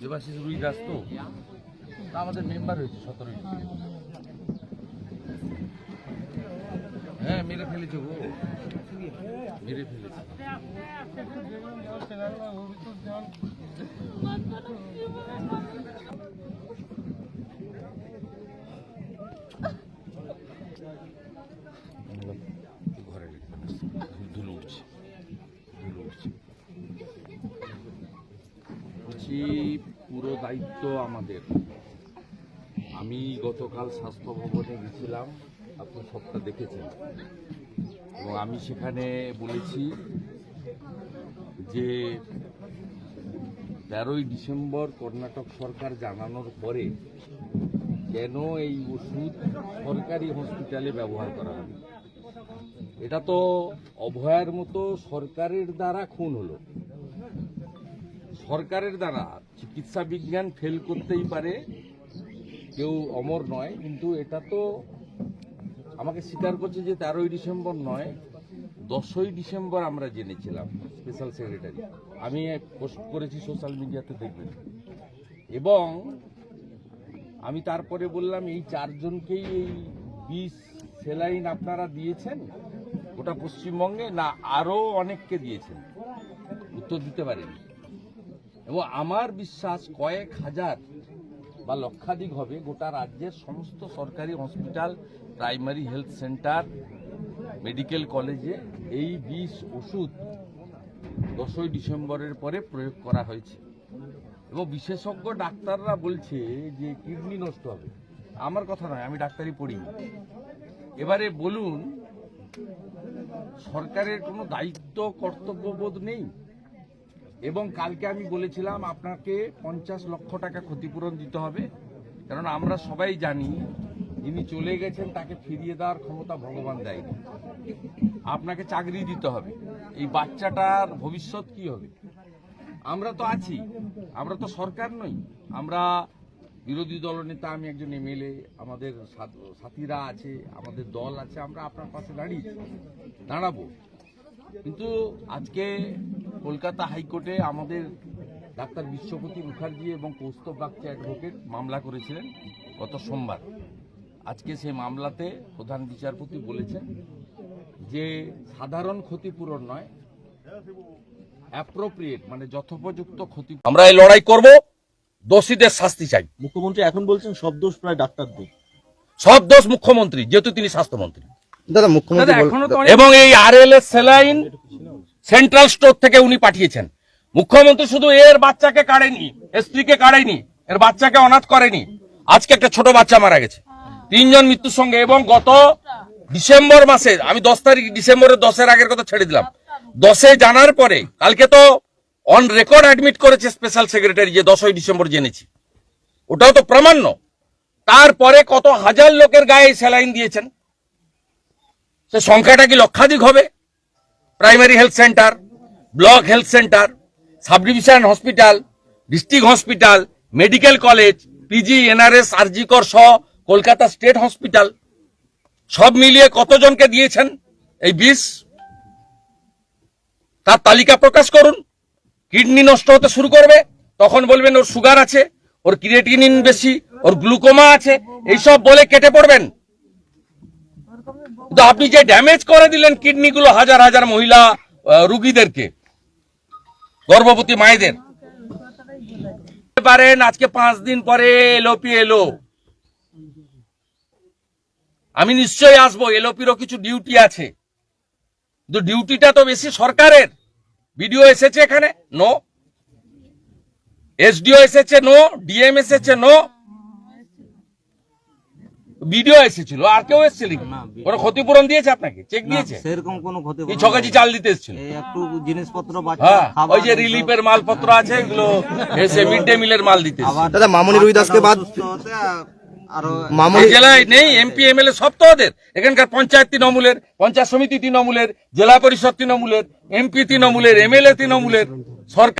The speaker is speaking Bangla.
দেবাশিস রুই দাস তো। আমাদের মেম্বার হয়েছে সতেরোই হ্যাঁ মেরে ফেলেছে গো। মেরে ফেলেছে। ঘরে ধুলো উঠছে ধুলো উঠছে বলছি পুরো দায়িত্ব আমাদের। আমি গতকাল স্বাস্থ্য ভবনে গেছিলাম, আপনি সবটা দেখেছেন। এবং আমি সেখানে বলেছি যে তেরোই ডিসেম্বর কর্ণাটক সরকার জানানোর পরে কেন এই ওষুধ সরকারি হসপিটালে ব্যবহার করা হবে এটা তো অভয়ার মতো সরকারের দ্বারা খুন হলো। সরকারের দ্বারা চিকিৎসা বিজ্ঞান ফেল করতেই পারে, কেউ অমর নয়, কিন্তু এটা তো আমাকে স্বীকার করছে যে তেরোই ডিসেম্বর নয়, দশই ডিসেম্বর আমরা জেনেছিলাম স্পেশাল সেক্রেটারি আমি পোস্ট করেছি সোশ্যাল মিডিয়াতে দেখবেন। এবং আমি তারপরে বললাম, এই চারজনকেই এই বিষ সেলাইন আপনারা দিয়েছেন? গোটা পশ্চিমবঙ্গে? না, আরও অনেককে দিয়েছেন। উত্তর দিতে পারেনি। এবং আমার বিশ্বাস কয়েক হাজার বা লক্ষাধিক হবে গোটা রাজ্যের সমস্ত সরকারি hospital, primary health centre, medical কলেজে এই বিষ ওষুধ দশই ডিসেম্বরের পরে প্রয়োগ করা হয়েছে। এবং বিশেষজ্ঞ ডাক্তাররা বলছে যে কিডনি নষ্ট হবে। আমার কথা নয়, আমি ডাক্তারি পড়িনি এবারে বলুন, সরকারের কোনো দায়িত্ব, কর্তব্যবোধ নেই? এবং কালকে আমি বলেছিলাম আপনাকে পঞ্চাশ লক্ষ টাকা ক্ষতিপূরণ দিতে হবে। কারণ আমরা সবাই জানি, যিনি চলে গেছেন তাকে ফিরিয়ে দেওয়ার ক্ষমতা ভগবান দেয়নি। আপনাকে চাকরি দিতে হবে। এই বাচ্চাটার ভবিষ্যৎ কি হবে? আমরা তো আছি, আমরা তো সরকার নই। আমরা বিরোধী দলনেতা, আমি একজন এমএলএ, আমাদের সাথ- সাথীরা আছে, আমাদের দল আছে, আমরা আপনার পাশে দাঁড়িয়েছি, দাঁড়াবো। কিন্তু আজকে কলকাতা হাইকোর্টে আমাদের ডাক্তার বিশ্বপতি মুখার্জি এবং কৌস্তব বাগচি অ্যাডভোকেট মামলা করেছিলেন গত সোমবার। আজকে সেই মামলাতে প্রধান বিচারপতি বলেছেন যে সাধারণ ক্ষতিপূরণ নয় অ্যাপ্রোপ্রিয়েট মানে যথোপযুক্ত ক্ষতি আমরা এই লড়াই করব দোষীদের শাস্তি চাই। মুখ্যমন্ত্রী এখন বলছেন সব দোষ প্রায় ডাক্তারদের। সব দোষ মুখ্যমন্ত্রী যেহেতু তিনি স্বাস্থ্যমন্ত্রী। দাদা মুখ্যমন্ত্রী বল- এবং এই R L S saline central store থেকে উনি পাঠিয়েছেন। মুখ্যমন্ত্রী শুধু এর বাচ্চাকে কাড়েনি স্ত্রীকে কাড়েনি, এর বাচ্চাকে অনাথ করেনি। আজকে একটা ছোট বাচ্চা মারা গেছে। তিনজন মৃত্যুর সঙ্গে এবং গত ডিসেম্বর মাসে, আমি দশ তারিখ ডিসেম্বরের দশের আগের কথা ছেড়ে দিলাম। দশে জানার পরে, কালকে তো অন রেকর্ড অ্যাডমিট করেছে স্পেশাল সেক্রেটারি যে দশই ডিসেম্বর জেনেছি। ওটাও তো প্রামাণ্য। তারপরে কত হাজার লোকের গায়ে স্যালাইন দিয়েছেন। সে সংখ্যাটা কি লক্ষাধিক হবে? Primary health centre, block health centre sub division hospital, district hospital, medical college PG NRS RG Kar সহ কলকাতা স্টেট হসপিটাল। সব মিলিয়ে কতজনকে দিয়েছেন এই বিষ? তার তালিকা প্রকাশ করুন। কিডনি নষ্ট হতে শুরু করবে। তখন বলবেন ওর সুগার আছে, ওর ক্রিয়েটিনিন বেশি, ওর গ্লুকোমা আছে। এইসব বলে কেটে পড়বেন। কিন্তু আপনি যে ড্যামেজ করে দিলেন কিডনি গুলো হাজার হাজার মহিলা রুগীদেরকে, গর্ভবতী মায়েদের। পারেন, আজকে পাঁচ দিন পরে এলোপি এলো। আমি নিশ্চয়ই আসব এলোপিরও কিছু ডিউটি আছে। কিন্তু ডিউটিটা তো বেশি সরকারের। বিডিও এসেছে এখানে? নো এসডিও এসেছে? নো ডিএম এসেছে? নো বিডিও এসেছিল আর কেউ এসেছিল ওরা ক্ষতিপূরণ দিয়েছে আপনাকে? চেক দিয়েছে? সেরকম কোনো ক্ষতি এই চাল দিতে এসেছিল। একটু জিনিসপত্র হ্যাঁ ওই যে রিলিফের মালপত্র আছে এগুলো এসে মিড ডে মিলের মাল দিতে দাদা মামনি রুই দাসকে বাদ সুস্থ হতে আ- আরও মামনি এই জেলায় নেই এমপি এমএলএ সব তো ওদের। এখানকার পঞ্চায়েত তৃণমূলের পঞ্চায়েত সমিতি তৃণমূলের জেলা পরিষদ তৃণমূলের এমপি তৃণমূলের এমএলএ তৃণমূলের সরকার